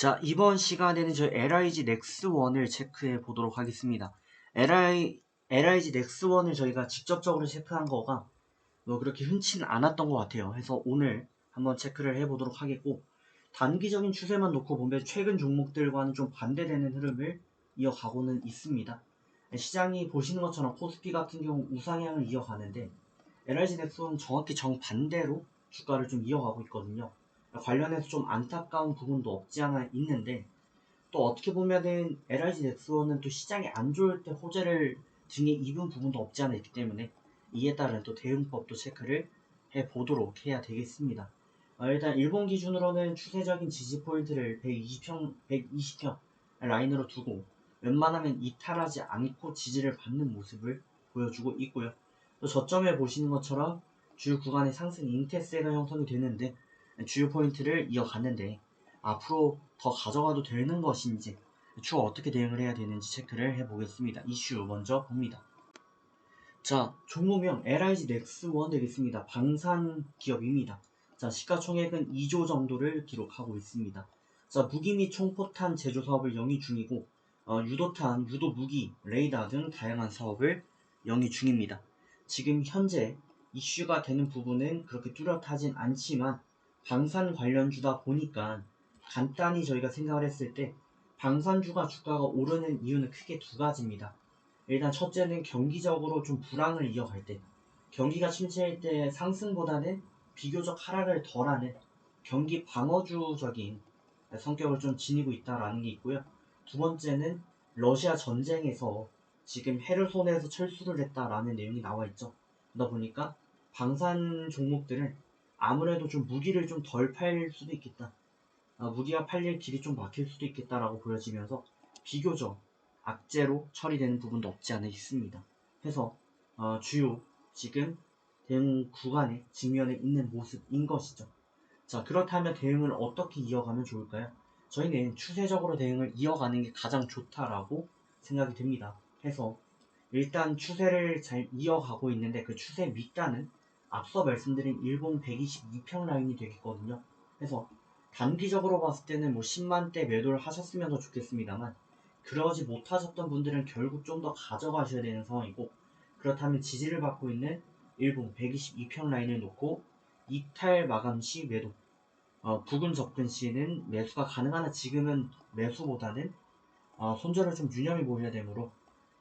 자, 이번 시간에는 저희 LIG 넥스1을 체크해 보도록 하겠습니다. LI, LIG 넥스1을 저희가 직접적으로 체크한 거가 뭐 그렇게 흔치는 않았던 것 같아요. 해서 오늘 한번 체크를 해 보도록 하겠고, 단기적인 추세만 놓고 보면 최근 종목들과는 좀 반대되는 흐름을 이어가고는 있습니다. 시장이 보시는 것처럼 코스피 같은 경우 우상향을 이어가는데, LIG 넥스는 정확히 정반대로 주가를 좀 이어가고 있거든요. 관련해서 좀 안타까운 부분도 없지 않아 있는데 또 어떻게 보면은 LIG 넥스원은 또 시장이 안 좋을 때 호재를 등에 입은 부분도 없지 않아 있기 때문에 이에 따른 또 대응법도 체크를 해 보도록 해야 되겠습니다. 어, 일단 일본 기준으로는 추세적인 지지 포인트를 120평 120평 라인으로 두고 웬만하면 이탈하지 않고 지지를 받는 모습을 보여주고 있고요. 또 저점에 보시는 것처럼 주요 구간의 상승 인테스가 형성이 되는데 주요 포인트를 이어갔는데 앞으로 더 가져가도 되는 것인지 추후 어떻게 대응을 해야 되는지 체크를 해보겠습니다. 이슈 먼저 봅니다. 자, 종목명 LIG 넥스1 되겠습니다. 방산 기업입니다. 자, 시가총액은 2조 정도를 기록하고 있습니다. 자, 무기 및 총포탄 제조 사업을 영위 중이고 어, 유도탄, 유도 무기, 레이더 등 다양한 사업을 영위 중입니다. 지금 현재 이슈가 되는 부분은 그렇게 뚜렷하진 않지만 방산 관련주다 보니까 간단히 저희가 생각을 했을 때 방산주가 주가가 오르는 이유는 크게 두 가지입니다. 일단 첫째는 경기적으로 좀 불황을 이어갈 때 경기가 침체일 때 상승보다는 비교적 하락을 덜하는 경기 방어주적인 성격을 좀 지니고 있다라는 게 있고요. 두 번째는 러시아 전쟁에서 지금 헤르손에서 철수를 했다라는 내용이 나와 있죠. 그러다 보니까 방산 종목들은 아무래도 좀 무기를 좀 덜팔 수도 있겠다. 아, 무기가 팔릴 길이 좀 막힐 수도 있겠다라고 보여지면서 비교적 악재로 처리되는 부분도 없지 않아 있습니다. 해서 어, 주요 지금 대응 구간에 직면해 있는 모습인 것이죠. 자 그렇다면 대응을 어떻게 이어가면 좋을까요? 저희는 추세적으로 대응을 이어가는 게 가장 좋다라고 생각이 됩니다. 해서 일단 추세를 잘 이어가고 있는데 그 추세 밑단은 앞서 말씀드린 일본 122평 라인이 되겠거든요. 그래서 단기적으로 봤을 때는 뭐 10만대 매도를 하셨으면 더 좋겠습니다만 그러지 못하셨던 분들은 결국 좀 더 가져가셔야 되는 상황이고 그렇다면 지지를 받고 있는 일본 122평 라인을 놓고 이탈 마감 시 매도 어, 부근 접근 시에는 매수가 가능하나 지금은 매수보다는 어, 손절을 좀 유념해 보셔야 되므로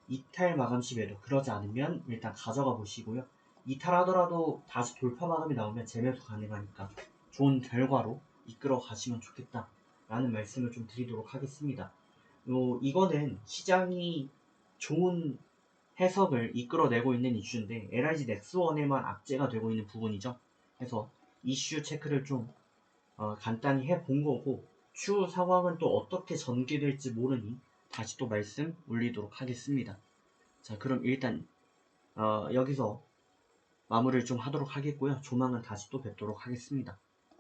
이탈 마감 시 매도 그러지 않으면 일단 가져가 보시고요. 이탈하더라도 다시 돌파 마감이 나오면 재매수 가능하니까 좋은 결과로 이끌어 가시면 좋겠다라는 말씀을 좀 드리도록 하겠습니다. 요, 이거는 시장이 좋은 해석을 이끌어내고 있는 이슈인데 LIG 넥스1에만 악재가 되고 있는 부분이죠. 그래서 이슈 체크를 좀 어, 간단히 해본 거고 추후 상황은 또 어떻게 전개될지 모르니 다시 또 말씀 올리도록 하겠습니다. 자 그럼 일단 어, 여기서 마무리를 좀 하도록 하겠고요. 조만간 다시 또 뵙도록 하겠습니다.